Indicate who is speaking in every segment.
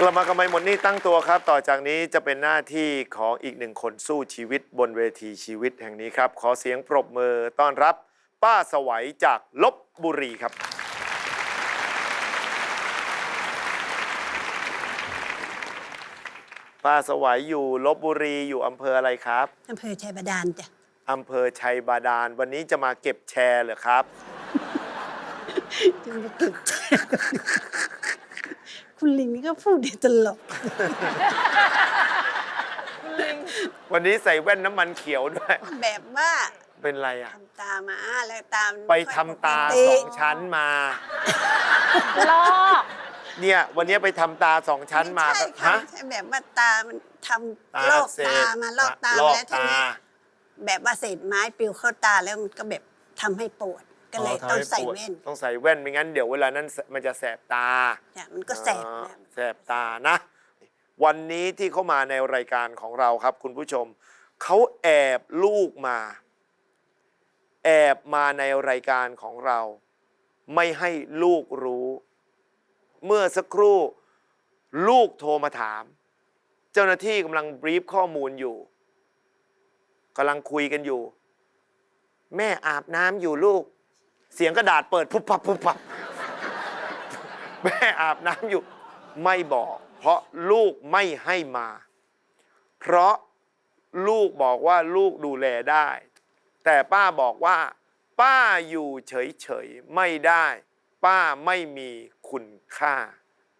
Speaker 1: กลับมากันใหม่หมดหนี่ตั้งตัวครับ ต่อจากนี้จะเป็นหน้าที่ของอีกหนึ่งคนสู้ชีวิตบนเวทีชีวิตแห่งนี้ครับ ขอเสียงปรบมือต้อนรับ ป้าสวัยจากลบบุรีครับ ป้าสวัยอยู่ลบบุรีอยู่อำเภออะไรครับ
Speaker 2: อำเภอชัยบาดาลจ้ะ
Speaker 1: อำเภอชัยบาดาลวันนี้จะมาเก็บแชร์เหรอครับ
Speaker 2: จึงมาเก็บแชร์ คุณลิงนี่ก็พูดเดี๋ยวตลก
Speaker 1: วันนี้ใส่แว่นน้ำมันเขียวด้วย
Speaker 2: แบบว่า
Speaker 1: เป็นไรอะ
Speaker 2: ทำตามาแล้วตาม
Speaker 1: ไปทำตาสองชั้นมา
Speaker 3: ลอก
Speaker 1: เนี่ยวันนี้ไปทำตาสองชั้นมา
Speaker 2: ไใช่ค่ะ
Speaker 1: ฮะ
Speaker 2: ไม่ใช่แบบว่าตามันท
Speaker 1: ตาำ
Speaker 2: ลอก
Speaker 1: เสร็
Speaker 2: ตา
Speaker 1: จ
Speaker 2: มาลอกตา
Speaker 1: ลอก
Speaker 2: แล้วที
Speaker 1: ตา
Speaker 2: นี้แบบว่าเศษไม้ปลิวเข้าตาแล้วมันก็แบบทำให้ปวด ก็เลย
Speaker 1: ทำ
Speaker 2: ต้อง
Speaker 1: ให้
Speaker 2: ใส่
Speaker 1: ปด
Speaker 2: แว่น
Speaker 1: ต้องใส่แว่นไม่งั้นเดี๋ยวเวลานั้นมันจะแสบตา
Speaker 2: จ้ะมันก็แสบ
Speaker 1: อ๋อ
Speaker 2: นะ
Speaker 1: แสบตานะ วันนี้ที่เขามาในรายการของเราครับ คุณผู้ชมเขาแอบลูกมา แอบมาในรายการของเรา ไม่ให้ลูกรู้ เมื่อสักครู่ ลูกโทรมาถาม เจ้าหน้าที่กำลังบรีฟข้อมูลอยู่กำลังคุยกันอยู่ แม่อาบน้ำอยู่ลูก เสียงกระดาษเปิดพุบพับพุบพับแม่อาบน้ำอยู่ ไม่บอก เพราะลูกไม่ให้มา เพราะลูกบอกว่าลูกดูแลได้ แต่ป้าบอกว่า ป้าอยู่เฉยๆไม่ได้ ป้าไม่มีคุณค่า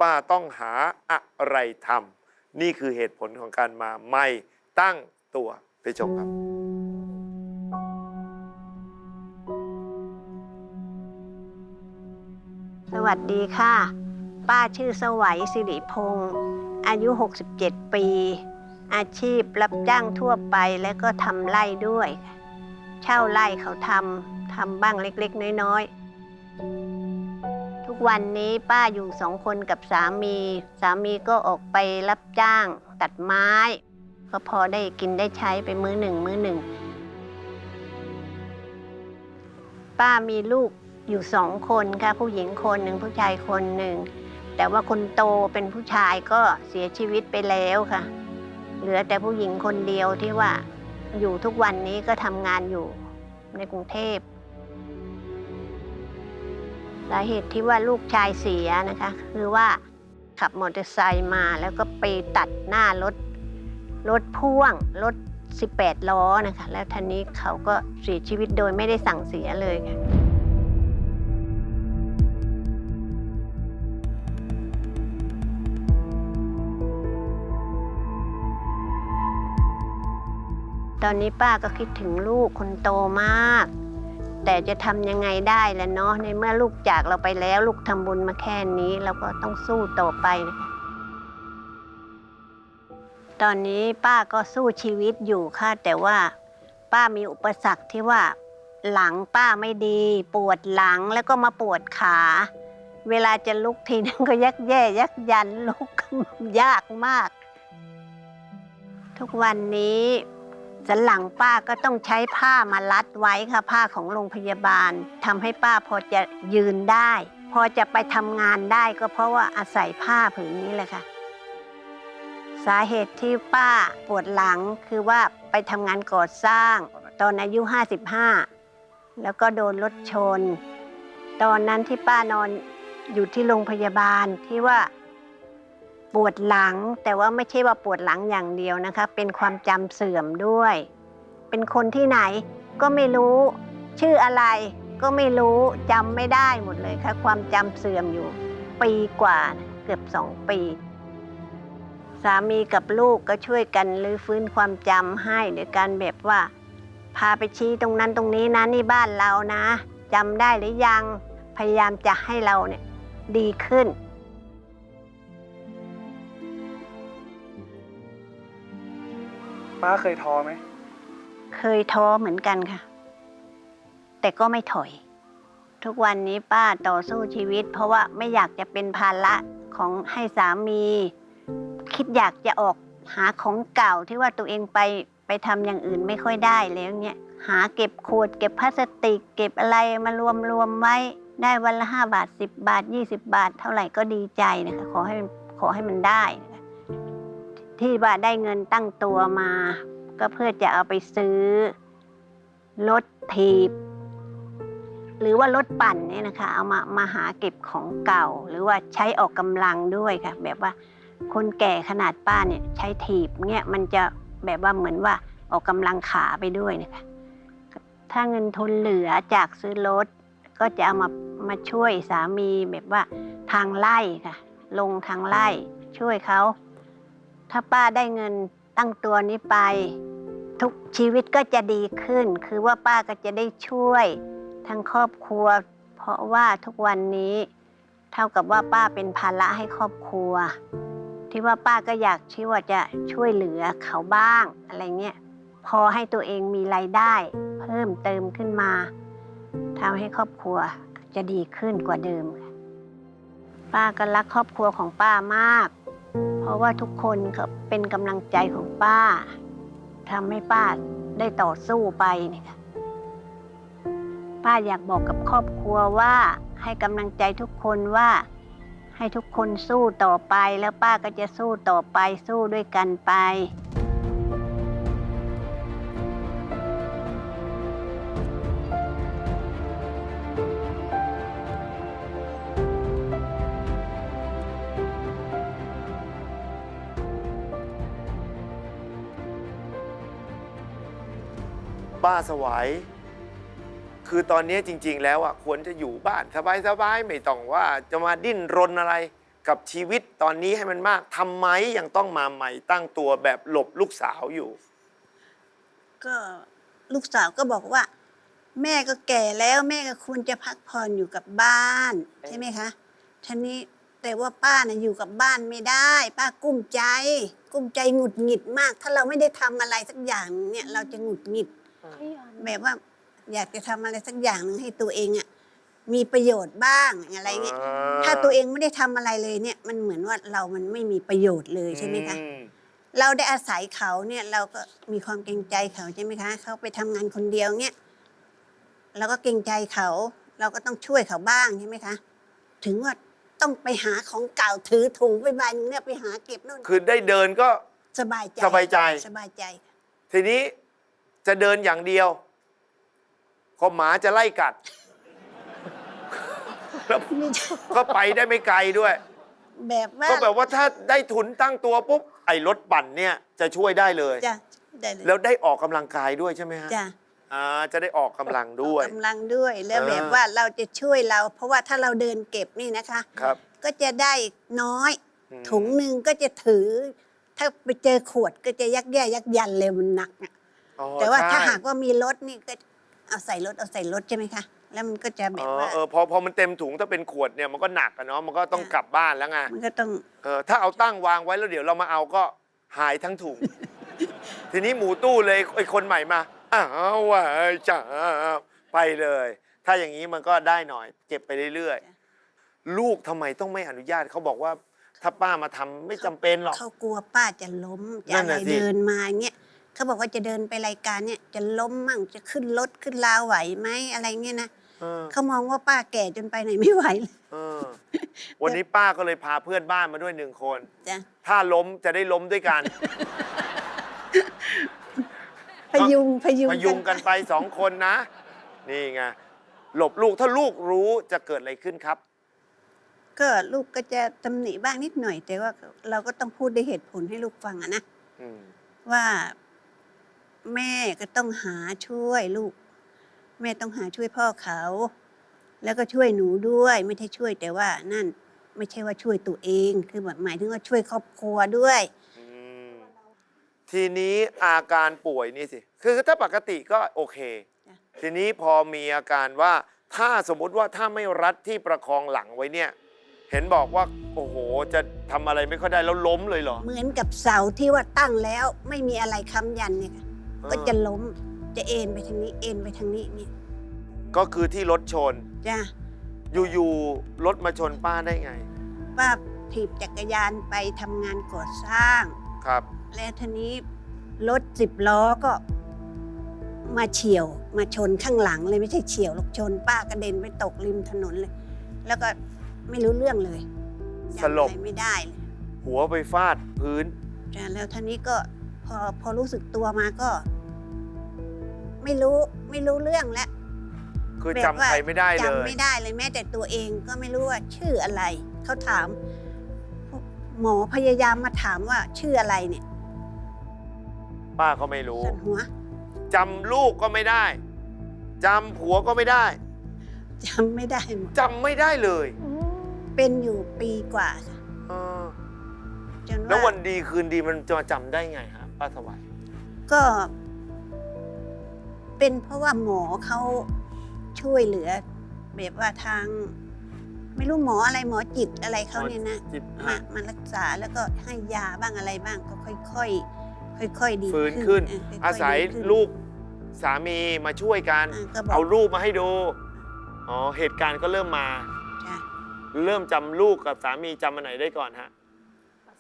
Speaker 1: ป้าต้องหาอะไรทำนี่คือเหตุผลของการมาไม่ตั้งตัวไปชมครับ
Speaker 4: สวัสดีค่ะ ป้าชื่อสวัยสิริพงศ์อายุ 67 ปี อาชีพรับจ้างทั่วไปแล้วก็ทำไร่ด้วย เช่าไร่เขาทำทำบ้างเล็กๆ น้อยๆ ทุกวันนี้ป้าอยู่สองคนกับสามี สามีก็ออกไปรับจ้างตัดไม้ ก็พอได้กินได้ใช้ไปมื้อหนึ่งมื้อหนึ่ง ป้ามีลูก อยู่สองคนค่ะผู้หญิงคนหนึ่งผู้ชายคนหนึ่ง แต่ว่าคนโตเป็นผู้ชายก็เสียชีวิตไปแล้วค่ะ เหลือแต่ผู้หญิงคนเดียวที่ว่าอยู่ทุกวันนี้ก็ทำงานอยู่ในกรุงเทพสาเหตุที่ว่าลูกชายเสียนะคะ คือว่าขับมอเตอร์ไซค์มาแล้วก็ไปตัดหน้ารถรถพ่วงรถ 18 ล้อนะคะ แล้วทีนี้เขาก็เสียชีวิตโดยไม่ได้สั่งเสียเลยค่ะ ตอนนี้ป้าก็คิดถึงลูกคนโตมาก แต่จะทำยังไงได้ล่ะเนาะในเมื่อลูกจากเราไปแล้ว ลูกทำบุญมาแค่นี้ เราก็ต้องสู้ต่อไปนะคะตอนนี้ป้าก็สู้ชีวิตอยู่ค่ะ แต่ว่าป้ามีอุปสรรคที่ว่าหลังป้าไม่ดี ปวดหลังแล้วก็มาปวดขา เวลาจะลุกทีนึงก็ยักแย่ยักยันลุกยากมาก ทุกวันนี้ สันหลังป้าก็ต้องใช้ผ้ามารัดไว้ค่ะผ้าของโรงพยาบาลทำให้ป้าพอจะยืนได้ พอจะไปทำงานได้ก็เพราะว่าอาศัยผ้าผืนนี้แหละค่ะ สาเหตุที่ป้าปวดหลังคือว่าไปทำงานก่อสร้าง ตอนอายุ 55 แล้วก็โดนรถชน ตอนนั้นที่ป้านอนอยู่ที่โรงพยาบาลที่ว่า ปวดหลังแต่ว่าไม่ใช่ว่าปวดหลังอย่างเดียวนะคะ เป็นความจำเสื่อมด้วย เป็นคนที่ไหนก็ไม่รู้ ชื่ออะไรก็ไม่รู้จำไม่ได้หมดเลยค่ะ ความจำเสื่อมอยู่ ปีกว่าเกือบสองปี สามีกับลูกก็ช่วยกันรื้อฟื้นความจำให้โดยการแบบว่า พาไปชี้ตรงนั้นตรงนี้นะนี่บ้านเรานะจำได้หรือยังพยายามจะให้เราเนี่ยดีขึ้น
Speaker 5: ป้าเคยท้อไหม
Speaker 4: เคยท้อเหมือนกันค่ะ แต่ก็ไม่ถอย ทุกวันนี้ป้าต่อสู้ชีวิต เพราะว่าไม่อยากจะเป็นภาระของให้สามี คิดอยากจะออกหาของเก่าที่ว่าตัวเองไปไปทำอย่างอื่นไม่ค่อยได้แล้วเนี่ยหาเก็บขวดเก็บพลาสติก เก็บอะไรมารวมรวมไว้ได้วันละห้าบาทสิบบาทยี่สิบบาท เท่าไหร่ก็ดีใจนะคะขอให้ขอให้มันได้นะคะ ที่ว่าได้เงินตั้งตัวมา ก็เพื่อจะเอาไปซื้อรถถีบ หรือว่ารถปั่นเนี่ยนะคะ เอามามาหาเก็บของเก่า หรือว่าใช้ออกกำลังด้วยค่ะ แบบว่าคนแก่ขนาดป้าเนี่ยใช้ถีบเนี่ยมันจะแบบว่าเหมือนว่าออกกำลังขาไปด้วยนะคะ ถ้าเงินทุนเหลือจากซื้อรถ ก็จะเอามามาช่วยสามีแบบว่าทางไล่ค่ะ ลงทางไล่ช่วยเขา ถ้าป้าได้เงินตั้งตัวนี้ไป ทุกชีวิตก็จะดีขึ้น คือว่าป้าก็จะได้ช่วยทั้งครอบครัว เพราะว่าทุกวันนี้ เท่ากับว่าป้าเป็นภาระให้ครอบครัว ที่ว่าป้าก็อยากที่ว่าจะช่วยเหลือเขาบ้างอะไรเงี้ยพอให้ตัวเองมีรายได้ เพิ่มเติมขึ้นมาทำให้ครอบครัวจะดีขึ้นกว่าเดิม ป้าก็รักครอบครัวของป้ามาก เพราะว่าทุกคนเป็นกำลังใจของป้าทำให้ป้าได้ต่อสู้ไปเนี่ยค่ะป้าอยากบอกกับครอบครัวว่าให้กำลังใจทุกคนว่าให้ทุกคนสู้ต่อไปแล้วป้าก็จะสู้ต่อไปสู้ด้วยกันไป
Speaker 1: ป้าสวัยคือตอนนี้จริง ๆ แล้วอะควรจะอยู่บ้านสบายๆไม่ต้องว่าจะมาดิ้นรนอะไรกับชีวิตตอนนี้ให้มันมากทำไมยังต้องมาใหม่ตั้งตัวแบบหลบลูกสาวอยู่
Speaker 2: ก็ลูกสาวก็บอกว่า แม่ก็แก่แล้วแม่ก็ควรจะพักผ่อนอยู่กับบ้านใช่ไหมคะทีนี้แต่ว่าป้าน่ะอยู่กับบ้านไม่ได้ ป้ากุ้มใจ กุ้มใจหงุดหงิดมาก ถ้าเราไม่ได้ทำอะไรสักอย่างเนี่ยเราจะหงุดหงิด แบบว่าอยากจะทำอะไรสักอย่างหนึ่งให้ตัวเองอะ่ะมีประโยชน์บ้างอะไรเงี้ย
Speaker 1: อ่า
Speaker 2: ถ้าตัวเองไม่ได้ทำอะไรเลยเนี่ย มันเหมือนว่าเรามันไม่มีประโยชน์เลยใช่ไหมคะ
Speaker 1: อืม
Speaker 2: เราได้อาศัยเขาเนี่ยเราก็มีความเกรงใจเขาใช่ไหมคะเขาไปทำงานคนเดียวเนี่ยเราก็เกรงใจเขา เราก็ต้องช่วยเขาบ้างใช่ไหมคะ ถึงว่าต้องไปหาของเก่าถือถุงไปใบหนึงเนี่ยไปหาเก็บนู่น
Speaker 1: คือได้เดินก็
Speaker 2: สบายใจ
Speaker 1: สบายใจ
Speaker 2: สบายใจ
Speaker 1: ทีนี้ จะเดินอย่างเดียว ก็หมาจะไล่กัด แล้ว
Speaker 2: ไม่ใช่
Speaker 1: ก็ไปได้ไม่ไกลด้วย
Speaker 2: แบบว่า
Speaker 1: ก็แบบว่าถ้าได้ทุนตั้งตัวปุ๊บ ไอ้รถปั่นเนี่ยจะช่วยได้เลย
Speaker 2: จ้ะได้เลย
Speaker 1: แล้วได้ออกกำลังกายด้วยใช่ไหมฮะ
Speaker 2: จ้ะ
Speaker 1: อ่าจะได้ออกกำลังด้วย
Speaker 2: กำลังด้วยแล้ว
Speaker 1: อ่า
Speaker 2: แบบว่าเราจะช่วยเรา เพราะว่าถ้าเราเดินเก็บนี่นะคะ
Speaker 1: ครับ
Speaker 2: ก็จะได้น้อย
Speaker 1: อืม
Speaker 2: ถุงหนึ่งก็จะถือ ถ้าไปเจอขวดก็จะยักแย่ยักยันเลยมันหนักอะ
Speaker 1: อ๋อ
Speaker 2: แต่ว่า
Speaker 1: ใช่
Speaker 2: ถ้าหากว่ามีรถนี่ก็เอาใส่รถเอาใส่รถใช่ไหมคะ แล้วมันก็จะแบ
Speaker 1: อ๋
Speaker 2: บ
Speaker 1: อ
Speaker 2: ว่า
Speaker 1: เออพอพอมันเต็มถุงถ้าเป็นขวดเนี่ยมันก็หนักอะเนาะมันก็ต้องกลับบ้านแล้วไง
Speaker 2: มันก็ต้อง
Speaker 1: เออถ้าเอาตั้งวางไว้แล้วเดี๋ยวเรามาเอาก็หายทั้งถุง ทีนี้หมูตู้เลยไอ้คนใหม่มาอ้าวว่าจ้าไปเลย ถ้าอย่างนี้มันก็ได้หน่อย เก็บไปเรื่อยๆลูกทำไมต้องไม่อนุญาตเขาบอกว่าถ้าป้ามาทำไม่จำเป็นหรอก
Speaker 2: เขากลัวป้าจะล้มจะ
Speaker 1: นั่
Speaker 2: อะ
Speaker 1: น
Speaker 2: ไร
Speaker 1: น่ะสิ
Speaker 2: เดินมาเงี้ย เขาบอกว่าจะเดินไปรายการเนี่ยจะล้มมั่งจะขึ้นรถขึ้นราวไหวไหมอะไรเงี้ยนะ
Speaker 1: เออ
Speaker 2: เขามองว่าป้าแก่จนไปไหนไม่ไหวเลย
Speaker 1: เออวันนี้ป้าก็เลยพาเพื่อนบ้านมาด้วยหนึ่งคน
Speaker 2: จ้ะ
Speaker 1: ถ้าล้มจะได้ล้มด้วยกัน
Speaker 2: พยุงพยุง
Speaker 1: พยุงกันไปสองคนนะ นี่ไงหลบลูกถ้าลูกรู้จะเกิดอะไรขึ้นครับ
Speaker 2: ก็ลูกก็จะตำหนิบ้างนิดหน่อย แต่ว่าเราก็ต้องพูดด้วยเหตุผลให้ลูกฟังอะนะ
Speaker 1: อืม
Speaker 2: ว่า แม่ก็ต้องหาช่วยลูก แม่ต้องหาช่วยพ่อเขา แล้วก็ช่วยหนูด้วย ไม่ใช่ช่วยแต่ว่านั่นไม่ใช่ว่าช่วยตัวเองคือแบบหมายถึงว่าช่วยครอบครัวด้วย
Speaker 1: อืมทีนี้อาการป่วยนี่สิ คือถ้าปกติก็โอเค
Speaker 2: จ้ะ
Speaker 1: ทีนี้พอมีอาการว่าถ้าสมมุติว่าถ้าไม่รัดที่ประคองหลังไว้เนี่ย เห็นบอกว่า โอ้โห จะทำอะไรไม่ค่อยได้แล้วล้มเลยเหรอ
Speaker 2: เหมือนกับเสาที่ว่าตั้งแล้ว ไม่มีอะไรค้ำยันเนี่ยค่ะ ก็จะล้ม จะเอ็นไปทางนี้ เอ็นไปทางนี้เนี่ย
Speaker 1: ก็คือที่รถชน
Speaker 2: จ้ะ
Speaker 1: อยู่ๆรถมาชนป้าได้ไง
Speaker 2: ว่าถีบจักรยานไปทำงานก่อสร้าง
Speaker 1: ครับ
Speaker 2: แล้วทีนี้รถสิบล้อก็ มาเฉียวมาชนข้างหลังเลยไม่ใช่เฉียวหรอกชน ป้ากระเด็นไปตกริมถนนเลย แล้วก็ไม่รู้เรื่องเลย
Speaker 1: สลบ
Speaker 2: จำอะไรไม่ได้เลย
Speaker 1: หัวไปฟาดพื้น
Speaker 2: จ้ะแล้วท่านี้ก็ พอพอรู้สึกตัวมาก็ ไม่รู้ไม่รู้เรื่องแล้ว
Speaker 1: คือ
Speaker 2: แบบ
Speaker 1: จำ
Speaker 2: ว่า
Speaker 1: ใครไม่ได้เลย
Speaker 2: จำไม่ได้เลยแม้แต่ตัวเองก็ไม่รู้ว่าชื่ออะไร เขาถาม หมอพยายามมาถามว่าชื่ออะไรเนี่ย
Speaker 1: ป้าก็ไม่รู้
Speaker 2: สันหัว
Speaker 1: จำลูกก็ไม่ได้จำผัวก็ไม่ได้
Speaker 2: จำไม่ได้หมด
Speaker 1: จำไม่ได้เลย
Speaker 2: เป็นอยู่ปีกว่าค่ะ
Speaker 1: เออ
Speaker 2: จน
Speaker 1: แล้ว
Speaker 2: ว่า
Speaker 1: วันดีคืนดีมันจะมาจำได้ไงฮะ ป้าสวัย
Speaker 2: ก็ เป็นเพราะว่าหมอเขาช่วยเหลือ แบบว่าทาง ไม่รู้หมออะไรหมอจิตอะไรเขาเนี่ยนะ
Speaker 1: จิต
Speaker 2: มามารักษาแล้วก็ให้ยาบ้างอะไรบ้างก็ค่อยๆค่อยๆดี
Speaker 1: ฟื้นขึ้น
Speaker 2: เค่ๆ
Speaker 1: อาศัย
Speaker 2: ดีขึ้น
Speaker 1: ลูกสามีมาช่วยกัน
Speaker 2: อ่าก็บอก
Speaker 1: เอารูปมาให้ดู อ๋อ เหตุการณ์ก็เริ่มมา
Speaker 2: จ้ะ
Speaker 1: เริ่มจำลูกกับสามีจำอันไหนได้ก่อนฮะ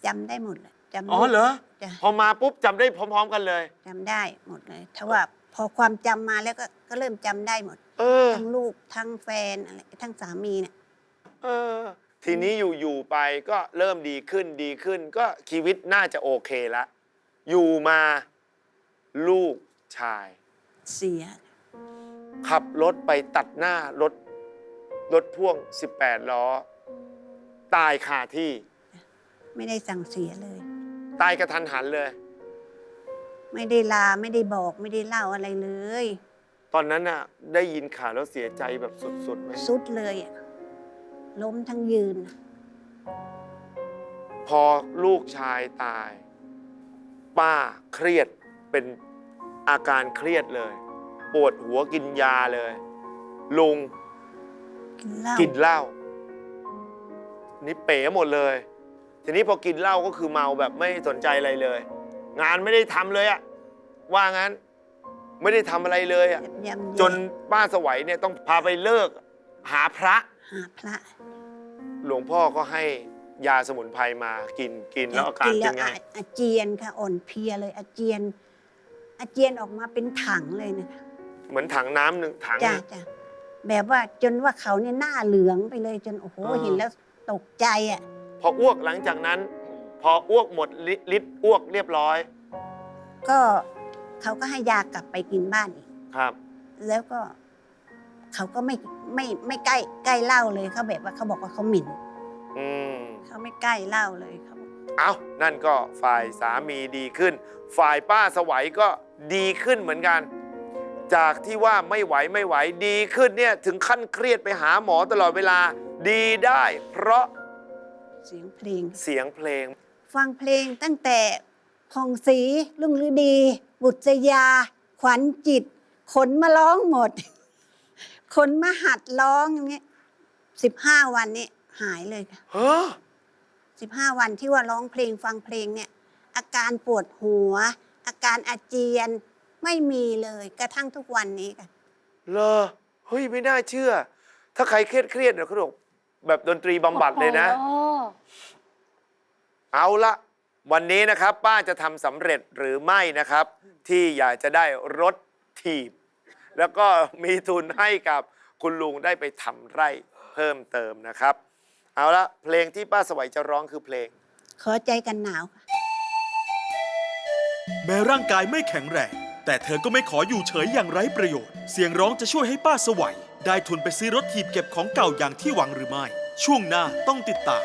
Speaker 2: จำได้หมดเลย จำ
Speaker 1: อ๋อเหรอ
Speaker 2: จ้ะ
Speaker 1: พอมาปุ๊บจำได้พร้อม ๆ กันเลย
Speaker 2: จำได้หมดเลยถ้าว่าพอความจำมาแล้วก็ก็เริ่มจำได้หมด
Speaker 1: เออ
Speaker 2: ทั้งลูกทั้งแฟนอะไรทั้งสามีเนี่ย
Speaker 1: เออ ทีนี้อยู่อยู่ไปก็เริ่มดีขึ้นดีขึ้น ก็ชีวิตน่าจะโอเคละ อยู่มาลูกชาย
Speaker 2: เสีย
Speaker 1: ขับรถไปตัดหน้ารถ รถพ่วง 18 ล้อ ตายคาที่
Speaker 2: ไม่ได้สั่งเสียเลย
Speaker 1: ตายกระทันหันเลย
Speaker 2: ไม่ได้ลาไม่ได้บอกไม่ได้เล่าอะไรเลย
Speaker 1: ตอนนั้นน่ะ ได้ยินข่าวแล้วเสียใจแบบสุดๆไหม
Speaker 2: สุดเลยอะล้มทั้งยืน
Speaker 1: พอลูกชายตาย ป้าเครียดเป็นอาการเครียดเลย ปวดหัวกินยาเลย ลุง
Speaker 2: กินเหล้า
Speaker 1: กินเหล้านี่เป๋หมดเลย ทีนี้พอกินเหล้าก็คือเมาแบบไม่สนใจอะไรเลย งานไม่ได้ทำเลยอะว่างั้นไม่ได้ทำอะไรเลยอะ
Speaker 2: ยับยำแย่
Speaker 1: จนป้าสวัยเนี่ยต้องพาไปเลิก หาพระ
Speaker 2: หาพระ
Speaker 1: หลวงพ่อก็ให้ยาสมุนไพรมากินกินแล้วอาการ
Speaker 2: กิน
Speaker 1: เป็
Speaker 2: แล้ว
Speaker 1: นไง
Speaker 2: อาอาเจียนค่ะอ่อนเพลียเลยอาเจียน อาเจียนออกมาเป็นถังเลยนะคะ
Speaker 1: เหมือนถังน้ำหนึ่งถังห
Speaker 2: จ้ะ
Speaker 1: นึ่ง
Speaker 2: จ้ะแบบว่าจนว่าเขาเนี่ยหน้าเหลืองไปเลยจนโอ้โห
Speaker 1: อ่า
Speaker 2: เห็นแล้วตกใจอะ
Speaker 1: พออ้วกหลังจากนั้น พออ้วกหมดฤฤทธิ์อ้วกเรียบร้อย
Speaker 2: ก็เขาก็ให้ยากลับไปกินบ้านอีก
Speaker 1: ครับ
Speaker 2: แล้วก็เขาก็ไม่ไม่ไม่ใกล้ใกล้เหล้าเลยเขาแบบว่าเขาบอกว่าเขาหมิ่น
Speaker 1: อืม
Speaker 2: เขาไม่ใกล้เหล้าเลยเขาบอก
Speaker 1: เอานั่นก็ฝ่ายสามีดีขึ้น ฝ่ายป้าสวัยก็ดีขึ้นเหมือนกัน จากที่ว่าไม่ไหวไม่ไหวดีขึ้นเนี่ยถึงขั้นเครียดไปหาหมอตลอดเวลา ดีได้ เพราะ
Speaker 2: เสียงเพลง
Speaker 1: เสียงเพลง
Speaker 2: ฟังเพลงตั้งแต่ผ่องศรีลุงฤดี บุตรยา ขวัญจิต ขนมาร้องหมด ขนมาหัดร้องอย่างเงี้ยสิบห้าวันนี้หายเลยค่ะ
Speaker 1: เฮ้อ
Speaker 2: สิบห้าวันที่ว่าร้องเพลงฟังเพลงเนี่ย อาการปวดหัว อาการอาเจียนไม่มีเลยกระทั่งทุกวันนี้ค่ะ
Speaker 1: เลอเฮ้ย ไม่น่าเชื่อ ถ้าใครเครียดเครียดๆเนี่ยเขาบอก แบบดนตรีบำบัดเลยนะ
Speaker 3: โอ้
Speaker 1: เอาละวันนี้นะครับ ป้าจะทำสำเร็จหรือไม่นะครับ ที่อยากจะได้รถถีบ แล้วก็มีทุนให้กับคุณลุงได้ไปทำไร่เพิ่มเติมนะครับ เอาละเพลงที่ป้าสวัยจะร้องคือเพลง
Speaker 2: ขอใจกันหนาวค่ะ
Speaker 6: แม้ร่างกายไม่แข็งแรง แต่เธอก็ไม่ขออยู่เฉยอย่างไร้ประโยชน์ เสียงร้องจะช่วยให้ป้าสวัย ได้ทุนไปซื้อรถถีบเก็บของเก่าอย่างที่หวังหรือไม่ ช่วงหน้าต้องติดตาม